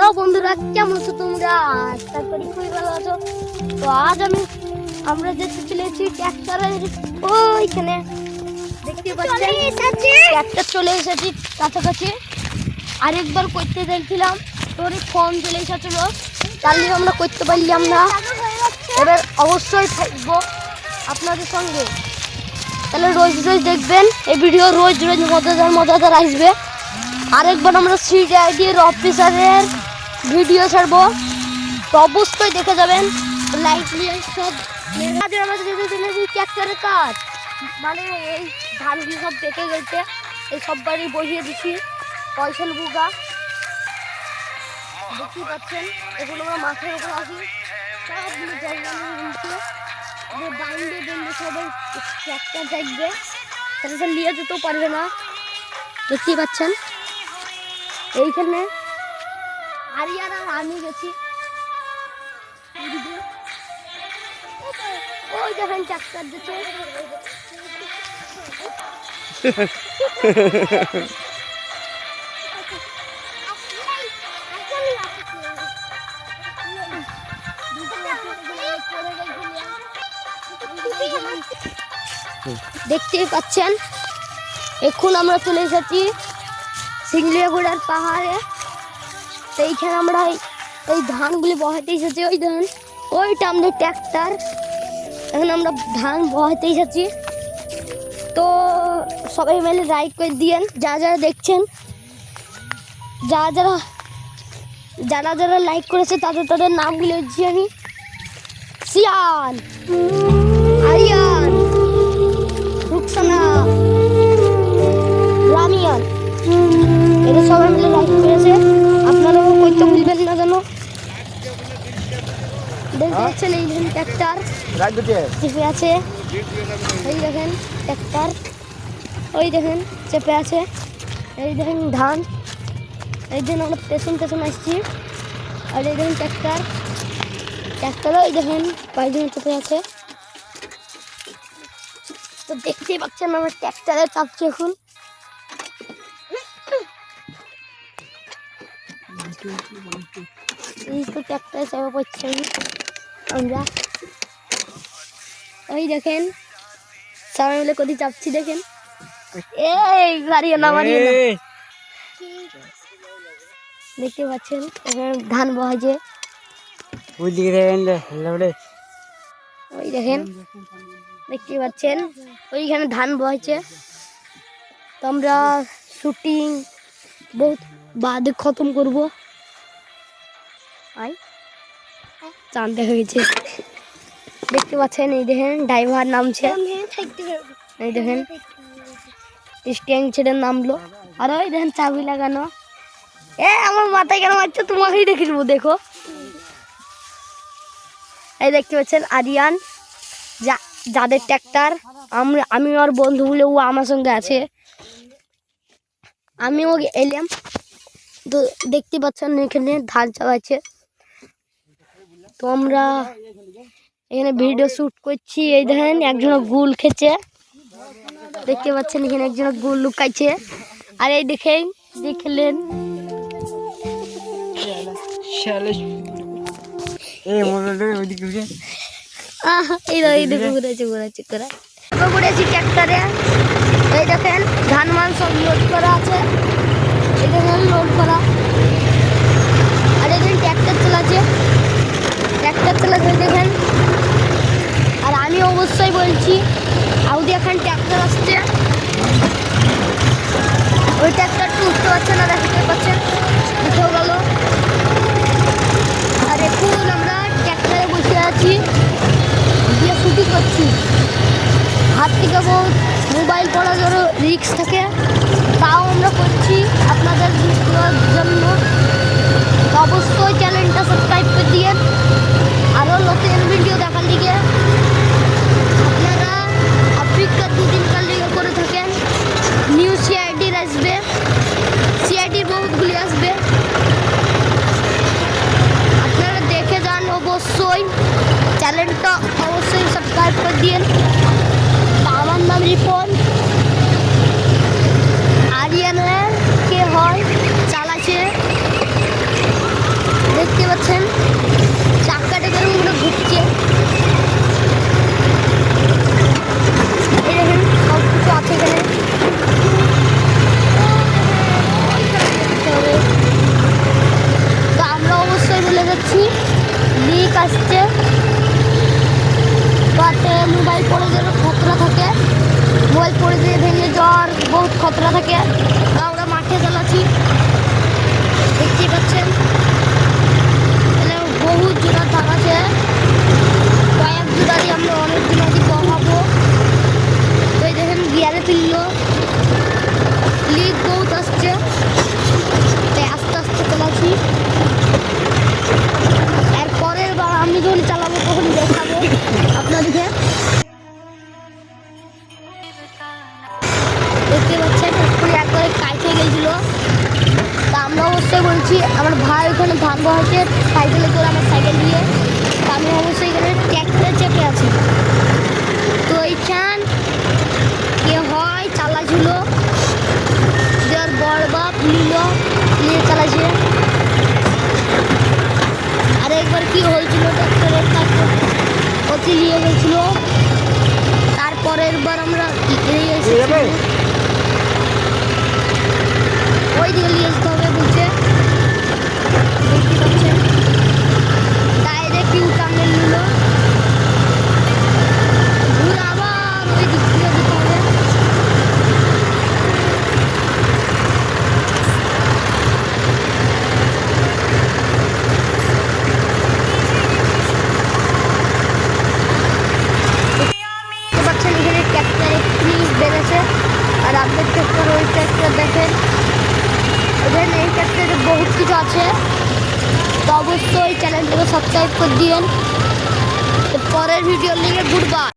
Hello বন্ধুরা কেমন আছো তোমরা? আশা করি খুবই ভালো আছো। তো আজ আমি আমরা যেতে চলেছি ট্র্যাক্টরের ওইখানে। দেখতে পাচ্ছি ট্র্যাক্টর চলে এসেছি কাছাকাছি। আরেকবার করতে দেখছিলাম। তোর ফোন চলে এসেছিল। নিয়ে আমরা করতে পারলাম না। এবার অবশ্যই থাকব আপনাদের সঙ্গে। তাহলে রোজ রোজ দেখবেন এই ভিডিও রোজ রোজ মজাদার মজাদার আসবে। আরেকবার আমরা সিআইডির অফিসারের ভিডিও ছাড়বো। তো অবশ্যই দেখে যাবেন। লাইক নিয়ে সব কাজে আমাদের ট্র্যাক্টরের কাজ। মানে এই ধানগুলি সব পেকে গেছে। এই সব বাড়ি বসিয়ে দিচ্ছি। পয়সল বুগা দেখতেই পাচ্ছেন, এগুলো আমরা মাথার উপর আসি সবগুলো জায়গা নিচে ট্র্যাক্টর দেখবে। তাহলে নিয়ে যেতেও পারবে না। দেখতেই পাচ্ছেন। এইখানে আরিয়ার আর আমি গেছি এদিকে। ওই দেখেন ট্রাক্টর দিচ্ছে দেখতেই পাচ্ছেন, এখন আমরা চলে এসেছি সিংলিয়াগুড়ার পাহাড়ে তো এইখানে আমরা এই- ধানগুলি বহাতে এসেছি, ওই ধান। ওইটা আমাদের ট্র্যাক্টর এখন আমরা ধান বহাতে এসেছি। তো সবাই মিলে লাইক করে দিয়েন যা যারা দেখছেন যা যারা যারা যারা লাইক করেছে, তাদের তাদের নামগুলো দিচ্ছি আমি সিয়ান। পাচ্ছেন এই দেখেন ট্র্যাক্টর। চেপে আছে। এই দেখেন ট্র্যাক্টর। ওই দেখেন চেপে আছে। এই দেখেন ধান। এই দেখেন আমরা পেছন পেছন আসছি। আর এই দেখেন ট্র্যাক্টর। ট্র্যাক্টর ওই দেখেন কয়েকজন চেপে আছে। তো দেখতেই পাচ্ছেন আমরা ট্র্যাক্টরে চাপছি এখন। এই তো ট্র্যাক্টরে চাপা পড়ছি। আমি আমরা। ওই দেখেন সবাই মিলে কোথায় চাপছি দেখেন। এই মারিও না মারিও না দেখতে পাচ্ছেন এখানে ধান দিকে দেখেন ওই দেখেন দেখতে পাচ্ছেন ওইখানে ধান বহাছে তো আমরা শুটিং বহুত বাদে খতম করব। আই চাঁদ দেখা গেছে দেখতে পাচ্ছেন, এই দেখেন, ড্রাইভার নামছে। এই দেখেন স্টিয়ারিং ছেড়ে নামলো। আর ওই দেখেন, চাবি লাগানো। এ, আমার মাথায় কেন মারছো? তোমাকেই দেখিসবো দেখো। এই দেখতে পাচ্ছেন, আরিয়ান, যা, যাদের ট্র্যাক্টর আমরা আমি ওর বন্ধু বলে ও আমার সঙ্গে আছে। আমিও এলাম তো দেখতে পাচ্ছেন, এখানে ধান চালাচ্ছে তো আমরা এখানে ভিডিও শ্যুট করছি। এই দেখেন একজন গুল খেছে দেখতে পাচ্ছেন, এখানে একজন গুল লুকাইছে। আর এই দেখেন দেখলেন ঘুরেছে ধান মান সব লোড করা আছে। এই দেখেন লোড করা আর এখানে ট্র্যাক্টর চালাচ্ছে ট্র্যাক্টর চালাচ্ছে এই দেখেন আর আমি অবশ্যই বলছি আউদি এখন ট্র্যাক্টর আসছে ওই ট্র্যাক্টরটা উঠতে পারছে না দেখতে পাচ্ছেন। উঠেও গেল আর এখন আমরা ট্র্যাক্টরে বসে আছি। দিয়ে শুটিং করছি। হাত থেকে মোবাইল পড়া ধরো রিক্স থাকে। খতরা থাকে। আমরা মাঠে চালাচ্ছি। দেখতেই পাচ্ছেন। বহু জোড়া ওইখানে ধান বহাচ্ছে সাইকেলে করে আমার সাইকেল দিয়ে আমি অবশ্যই এখানে ট্র্যাক্টরে চেপে আছি। তো এইখান কে হয় চালাছিল দেওয়ার বড় বাপ নিল, নিয়ে চালাছে আর একবার কি হয়েছিল ট্র্যাক্টরের কাছে অতি নিয়ে গেছিল। তারপরের বার আমরা এড়িয়ে নিয়ে যাবে? এসেছি ওই দিকে নিয়ে যেতে হবে বলছে দেখতে পাচ্ছেন ডাইরেক্ট ইউ টার্নে নিল ঘুরে আবার ওই দিক থেকে যেতে হবে দেখতে পাচ্ছেন এখানে ট্র্যাক্টর একটি বেড়েছে আর আপনার ট্র্যাক্টর ওই ট্র্যাক্টর দেখেন এখানে এই ট্র্যাক্টরে বহুত কিছু আছে তো অবশ্যই চ্যানেলটাকে সাবস্ক্রাইব করে দিয়েন। তো পরের ভিডিও লিগে গুড বাই